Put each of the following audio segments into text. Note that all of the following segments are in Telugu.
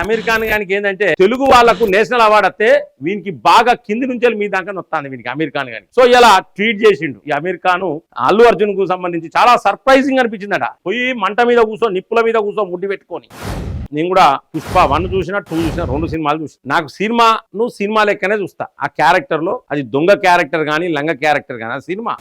అమీర్ ఖాన్ గానికి ఏంటంటే తెలుగు వాళ్ళకు నేషనల్ అవార్డు వస్తే వీనికి బాగా కింది నుంచి మీ దాకా వస్తాను వీనికి అమీర్ ఖాన్ గాని. సో ఇలా ట్వీట్ చేసిండు. ఈ అమీర్ ఖాన్ అల్లు అర్జున్కు సంబంధించి చాలా సర్ప్రైజింగ్ అనిపించిందట. పోయి మంట మీద కూర్చో నిప్పుల మీద కూర్చో ముడ్డి పెట్టుకొని. నేను కూడా పుష్ప వన్ చూసిన టూ చూసిన రెండు సినిమాలు చూసిన. నాకు సినిమా సినిమా లెక్కనే చూస్తా. ఆ క్యారెక్టర్లో అది దొంగ క్యారెక్టర్ కానీ లంగ క్యారెక్టర్ కానీ ఆ సినిమా.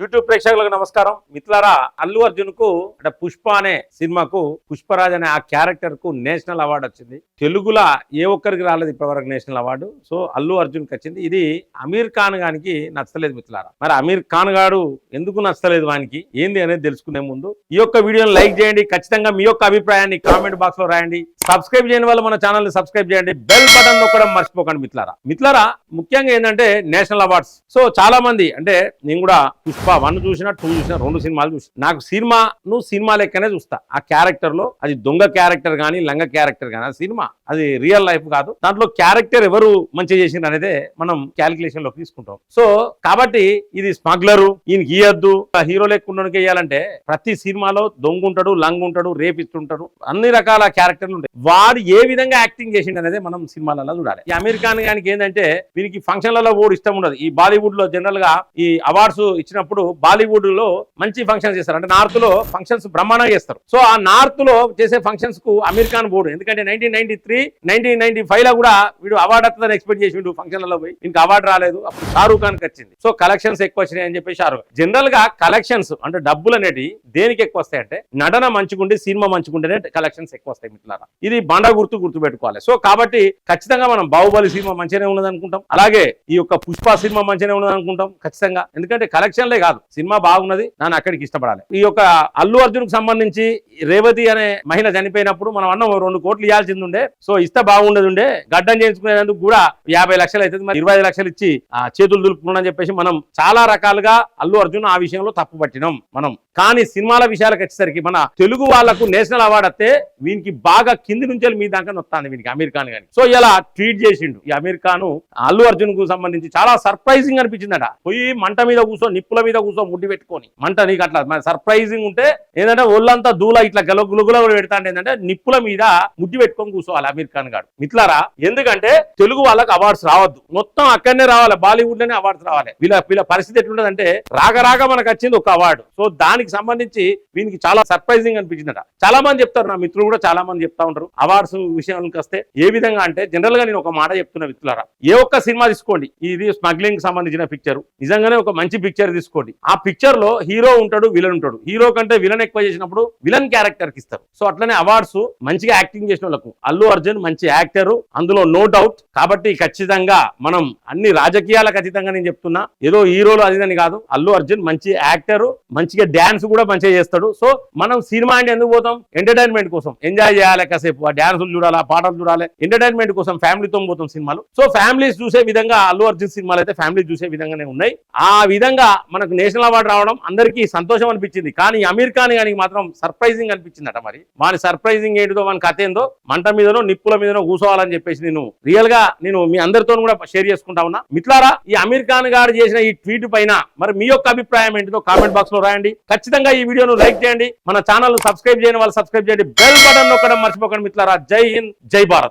యూట్యూబ్ ప్రేక్షకులకు నమస్కారం. మిత్లారా అల్లు అర్జున్కు అంటే పుష్ప అనే సినిమాకు పుష్పరాజ్ అనే ఆ క్యారెక్టర్కు నేషనల్ అవార్డు వచ్చింది. తెలుగులో ఏ ఒక్కరికి రాలేదు ఇప్పటివరకు నేషనల్ అవార్డు. సో అల్లు అర్జున్కి వచ్చింది. ఇది అమీర్ ఖాన్ గానికి నచ్చలేదు మిత్రులారా. మరి అమీర్ ఖాన్ గాడు ఎందుకు నచ్చలేదు వానికి? ఏంది అనేది తెలుసుకునే ముందు. ఈ యొక్క వీడియోని లైక్ చేయండి. ఖచ్చితంగా మీ యొక్క అభిప్రాయాన్ని కామెంట్ బాక్స్లో రాయండి. సబ్స్క్రైబ్ చేయని వాళ్ళు మన ఛానల్ని సబ్స్క్రైబ్ చేయండి. బెల్ బటన్ నొక్కడం మర్చిపోకండి మిత్లారా మిత్లారా ముఖ్యంగా ఏంటంటే నేషనల్ అవార్డ్స్. సో చాలా మంది అంటే నేను కూడా పుష్ప వన్ చూసిన టూ చూసిన రెండు సినిమాలు చూసిన. నాకు సినిమా నువ్వు సినిమా లెక్కనే చూస్తా. ఆ క్యారెక్టర్లో అది దొంగ క్యారెక్టర్ కానీ లంగ క్యారెక్టర్ కానీ సినిమా. అది రియల్ లైఫ్ కాదు. దాంట్లో క్యారెక్టర్ ఎవరు మంచిగా చేసిండ్రు అనేది మనం క్యాలిక్యులేషన్లో తీసుకుంటాం. సో కాబట్టి ఇది స్మగ్లరు ఈయన గీయద్దు. హీరో లేకుండా వేయాలంటే ప్రతి సినిమాలో దొంగ ఉంటాడు లంగ్ ఉంటాడు రేపిస్తుంటాడు అన్ని రకాల క్యారెక్టర్లు ఉంటాయి. వాడు ఏ విధంగా యాక్టింగ్ చేసిండు అనేది మనం సినిమాలలో చూడాలి. ఈ అమీర్ ఖాన్ గానికి ఏంటంటే వీరికి ఫంక్షన్లలో ఓడి ఇష్టం ఉండదు. ఈ బాలీవుడ్లో జనరల్గా ఈ అవార్డ్స్ ఇచ్చినప్పుడు బాలీవుడ్లో మంచి ఫంక్షన్స్ చేస్తారు. అంటే నార్త్లో ఫంక్షన్స్ బ్రహ్మాండంగా చేస్తారు. సో ఆ నార్త్లో చేసే ఫంక్షన్స్కు అమీర్ ఖాన్ బోర్డు. ఎందుకంటే nineteen ninety three nineteen ninety ఫైవ్లో కూడా వీడు అవార్డు వస్తుందని ఎక్స్పెక్ట్ చేసిండు ఫంక్షన్లలో పోయి. ఇంకా అవార్డు రాలేదు. అప్పుడు షారూఖ్ ఖాన్ వచ్చింది సో కలెక్షన్స్ ఎక్కువ వచ్చినాయి అని చెప్పేసి ఆరు జనరల్గా కలెక్షన్స్ అంటే డబ్బులు అనేటి దేనికి ఎక్కువ వస్తాయి అంటే నటన మంచిగుండి సినిమా మంచిగుంటేనే కలెక్షన్స్ ఎక్కువ వస్తాయి మిట్లారా ఇది బండ గుర్తు గుర్తు పెట్టుకోవాలి సో కాబట్టి ఖచ్చితంగా మనం బాహుబలి సినిమా మంచిగానే ఉన్నది అనుకుంటాం. అలాగే ఈ యొక్క పుష్ప సినిమా మంచిగానే ఉన్నది అనుకుంటాం ఖచ్చితంగా. ఎందుకంటే కలెక్షన్లే కాదు సినిమా బాగున్నది నన్ను అక్కడికి ఇష్టపడాలి. ఈ యొక్క అల్లు అర్జున్కు సంబంధించి రేవతి అనే మహిళ చనిపోయినప్పుడు మనం అన్నం రెండు కోట్లు ఇవ్వాల్సింది ఉండే సో ఇస్తే బాగుండదు ఉండే గడ్డం చేయించుకునేందుకు కూడా యాభై లక్షలు అవుతుంది. మరి ఇరవై లక్షలు ఇచ్చి ఆ చేతులు దులుపుకున్నాం చెప్పేసి మనం చాలా రకాలుగా అల్లు అర్జున్ ఆ విషయంలో తప్పు పట్టినాం మనం. కానీ సినిమాల విషయాలకు వచ్చేసరికి మన తెలుగు వాళ్ళకు నేషనల్ అవార్డు వస్తే వీనికి బాగా కింది నుంచి మీ దాకా వస్తుంది వీనికి అమీర్ ఖాన్ గాని. సో ఇలా ట్వీట్ చేసిండు. ఈ అమీర్ ఖాన్ అల్లు అర్జున్కు సంబంధించి చాలా సర్ప్రైజింగ్ అనిపించిందట. పోయి మంట మీద కూర్చో నిప్పుల మీద కూర్చో ముడ్డి పెట్టుకొని. మంట నీకు అట్లా సర్ప్రైజింగ్ ఉంటే ఏంటంటే ఒళ్ళంతా దూల ఇట్లా గల గులుగుల కూడా పెడతాంటే ఏంటంటే నిప్పుల మీద ముడ్డి పెట్టుకొని కూర్చోవాలి అమీర్ ఖాన్ గారు మిత్లారా ఎందుకంటే తెలుగు వాళ్ళకి అవార్డ్స్ రావద్దు. మొత్తం అక్కడనే రావాలి. బాలీవుడ్లోనే అవార్డ్స్ రావాలి. వీళ్ళ వీళ్ళ పరిస్థితి ఎట్లుంటదంటే రాగరాగా మనకు వచ్చింది ఒక అవార్డు. సో దానికి సంబంధించి వీనికి చాలా సర్ప్రైజింగ్ అనిపించిందట. చాలా మంది చెప్తారు నా మిత్రులు కూడా చాలా మంది చెప్తా ఉంటారు. అవార్డ్స్ విషయానికి వస్తే ఏ విధంగా అంటే జనరల్గా నేను ఒక మాట చెప్తున్నా మిత్రులారా ఏ ఒక్క సినిమా తీసుకోండి. ఇది స్మగ్లింగ్కి సంబంధించిన పిక్చర్ నిజంగానే ఒక మంచి పిక్చర్ తీసుకోండి. ఆ పిక్చర్లో హీరో ఉంటాడు విలన్ ఉంటాడు. హీరో కంటే విలన్ ఎక్కువ చేసినప్పుడు విలన్ క్యారెక్టర్కి ఇస్తారు. సో అట్లనే అవార్డ్స్ మంచిగా యాక్టింగ్ చేసిన వాళ్ళకు. అల్లు అర్జున్ మంచి యాక్టర్ అందులో నో డౌట్ కాబట్టి ఖచ్చితంగా మనం అన్ని రాజకీయాలకు అతీతంగా నేను చెప్తున్నా ఏదో హీరోలు అదిదని కాదు. అల్లు అర్జున్ మంచి యాక్టర్ మంచిగా డాన్స్ కూడా మంచిగా చేస్తాడు. సో మనం సినిమా అంటే ఎందుకు పోతాం? ఎంటర్టైన్మెంట్ కోసం. ఎంజాయ్ చేయాలి కాసేపు. ఆ డాన్సులు చూడాలి ఆ పాటలు చూడాలి. ఎంటర్టైన్మెంట్ కోసం ఫ్యామిలీతో పోతాం సినిమాలు. సో ఫ్యామిలీస్ చూసే విధంగా అల్లు అర్జున్ సినిమాలు అయితే ఫ్యామిలీ చూసే విధంగానే ఉన్నాయి. ఆ విధంగా మనకు నేషనల్ అవార్డు రావడం అందరికీ సంతోషం అనిపించింది. కానీ అమీర్ ఖాన్ గానికి మాత్రం సర్ప్రైజింగ్ అనిపించిందట మరి. వాని సర్ప్రైజింగ్ ఏంటిదో వాని కథ ఏందో మంట మీదనో నిప్పుల మీదనో కూర్చోవాలని చెప్పేసి నేను రియల్గా నేను మీ అందరితో కూడా షేర్ చేసుకుంటా ఉన్నా. మిట్లారా ఈ అమీర్ ఖాన్ గారు చేసిన ఈ ట్వీట్ పైన మరి మీ యొక్క అభిప్రాయం ఏంటిదో కామెంట్ బాక్స్లో రాయండి. ఖచ్చితంగా ఈ వీడియోను లైక్ చేయండి. మన ఛానల్ సబ్స్క్రైబ్ చేయని వాళ్ళు సబ్స్క్రైబ్ చేయండి. బెల్ బటన్ నొక్కడం మర్చిపోకండి మిత్రులారా. జై హింద్ జై భారత్.